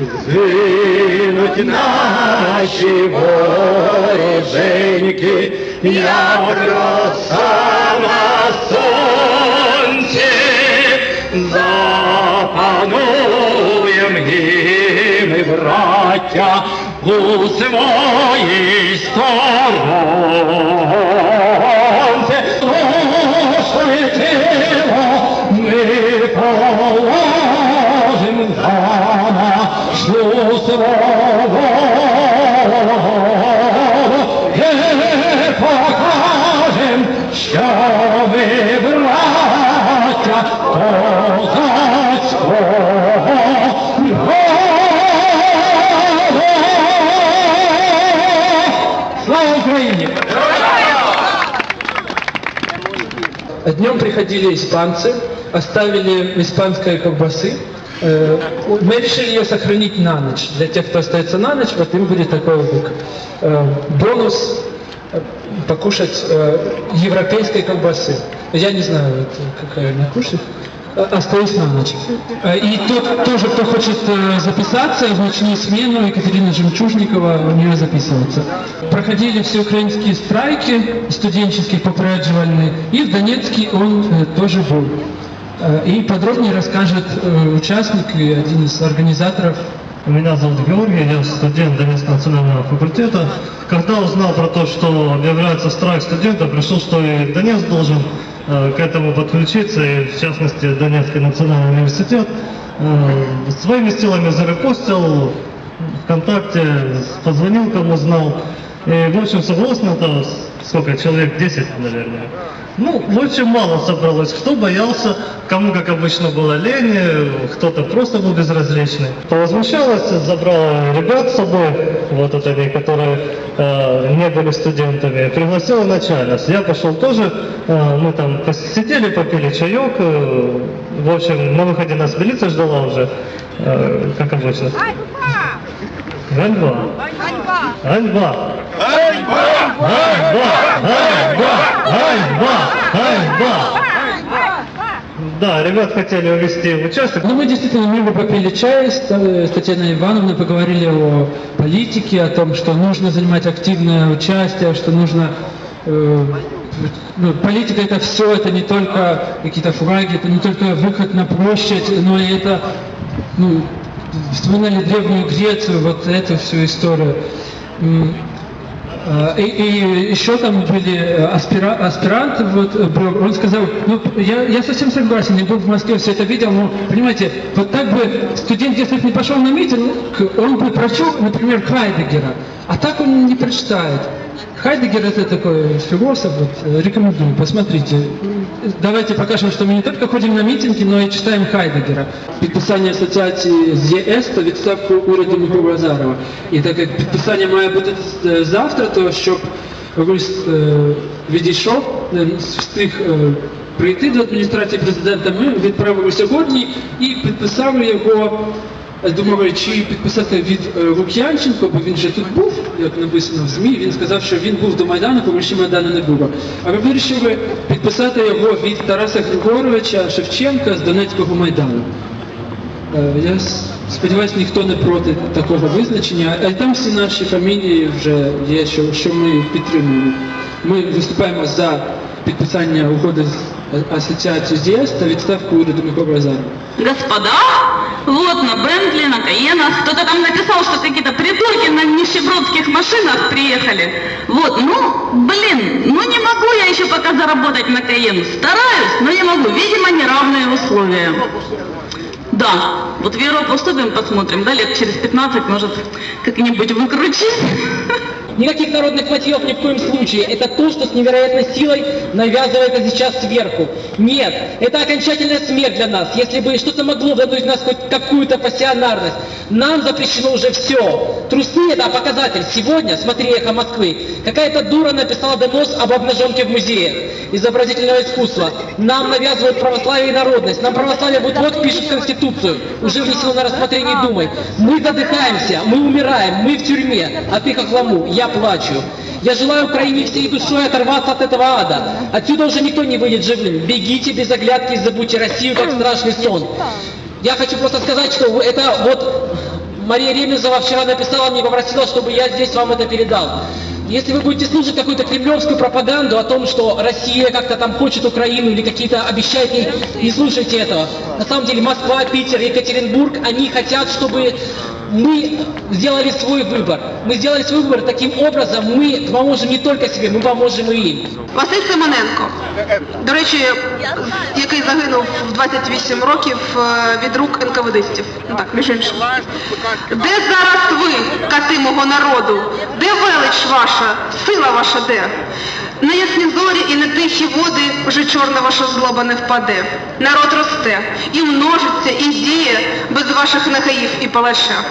Згинуть наші вороженьки, як роса на сонці, запануєм і браття, у своїй сторонці. нашу свободу. І покажем, що ми браття козацького роду. Слава Україні! Днем приходили испанцы, оставили испанской колбасы. мы решили ее сохранить на ночь. Для тех, кто остается на ночь, вот им будет такой вот бонус покушать европейской колбасы. Я не знаю, какая она кушает. Остаюсь на ночь. И тут тоже, кто хочет записаться в ночную смену, Екатерина Жемчужникова у нее записывается. Проходили все украинские страйки студенческие попередживальные, и в Донецке он тоже был. Э, И подробнее расскажет э, участник и один из организаторов Меня зовут Георгий, я студент Донецкого национального факультета. Когда узнал про то, что объявляется страйк студентов, решил, что и Донецк должен э, к этому подключиться, и в частности Донецкий национальный университет. Своими силами зарепостил, ВКонтакте позвонил, кому знал. И, в общем, на это сколько, человек 10, наверное. Ну, очень мало собралось. Кто боялся, кому, как обычно, было лень, кто-то просто был безразличный. Повозмущалась, забрала ребят с собой, вот это они, которые э, не были студентами, пригласила начальность. Я пошел тоже, э, мы там посидели, попили чаек, э, в общем, на выходе нас милиция ждала уже, э, как обычно. Ганьба! Ганьба! Ганьба! Ганьба! Ганьба! Ганьба! Да, ребят хотели увезти в участок. Ну, мы действительно мимо попили чай с э, с Татьяной Ивановной, поговорили о политике, о том, что нужно занимать активное участие, что нужно... э, ну, политика это все, это не только какие-то флаги, это не только выход на площадь, но и это, ну, вспоминали Древнюю Грецию, вот эту всю историю. А, И, и еще там были э, аспира- аспиранты, вот, э, он сказал, ну, я, я совсем согласен, я был в Москве, все это видел, но, понимаете, вот так бы студент, если бы не пошел на митинг, он бы прочел, например, Хайдегера, а так он не прочитает. Хайдегер это такой философ, вот, э, рекомендую, посмотрите. Давайте покажем, что мы не только ходим на митинги, но и читаем Хайдегера. Підписання асоціації з ЄС та відставку уряду Азарова. І так як підписання має бути е, завтра, то щоб лист е, відійшов, встиг е, прийти до адміністрації президента, ми відправили сьогодні і підписали його Думали, чи підписати від е, Лук'янченко, бо він же тут був, як написано в ЗМІ. Він сказав, що він був до Майдану, коли ще Майдану не було. А ми вирішили підписати його від Тараса Григоровича Шевченка з Донецького Майдану. Е, Я сподіваюся, ніхто не проти такого визначення. А й там всі наші фамілії вже є, що, ми підтримуємо. Ми виступаємо за підписання угоди з е, асоціацією з ЄС та відставку уряду Миколи Азарова. Господа, вот на Бентли, на Каенах, кто-то там написал, что какие-то придурки на нищебродских машинах приехали. Вот, ну, блин, ну не могу я еще пока заработать на Каен. Стараюсь, но не могу. Видимо, неравные условия. Да, вот в Европу поступим, посмотрим, да, лет через 15, может, как-нибудь выкручусь. Никаких народных мотивов ни в коем случае. Это то, что с невероятной силой навязывается сейчас сверху. Нет, это окончательная смерть для нас. Если бы что-то могло в нас хоть какую-то пассионарность, нам запрещено уже все. Трусы это показатель. Сегодня, смотри, эхо Москвы, какая-то дура написала донос об обнаженке в музеях изобразительного искусства. Нам навязывают православие и народность. Нам православие вот-вот пишет Конституцию. Уже внесено на рассмотрение Думой. Мы задыхаемся, мы умираем, мы в тюрьме. А ты хохлому, я плачу. Я желаю Украине всей душой оторваться от этого ада. Отсюда уже никто не выйдет живым. Бегите без оглядки и забудьте Россию как страшный сон. Я хочу просто сказать, что это вот Мария Ремезова вчера написала мне, попросила, чтобы я здесь вам это передал. Если вы будете слушать какую-то кремлевскую пропаганду о том, что Россия как-то там хочет Украину или какие-то обещает ей, не слушайте этого. На самом деле Москва, Питер, Екатеринбург, они хотят, чтобы мы сделали свой выбор. Мы сделали свой выбор таким образом, мы поможем не только себе, мы поможем и им. Василь Симоненко, до речі, який загинув в 28 років е, від рук НКВДистів. Ну так, між іншим. Де зараз ви, кати мого народу? Де велич ваша, сила ваша де? На ясні зорі і на тихі води вже чорна ваша злоба не впаде. Народ росте і множиться, і діє без ваших нахаїв і палаша.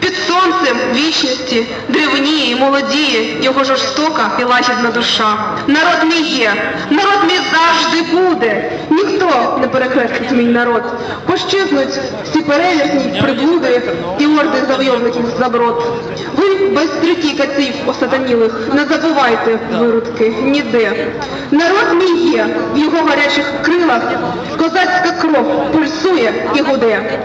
Під сонцем вічності древніє і молодіє його жорстока і лагідна душа. Народ мій є, народ мій завжди буде. Ніхто не перехрестить мій народ. Пощизнуть всі перелісні приблуди і орди завойовників заброд. Ви без третій каців осатанілих не забувайте виродки ніде. Народ мій є в його гарячих крилах, козацька кров пульсує і гуде.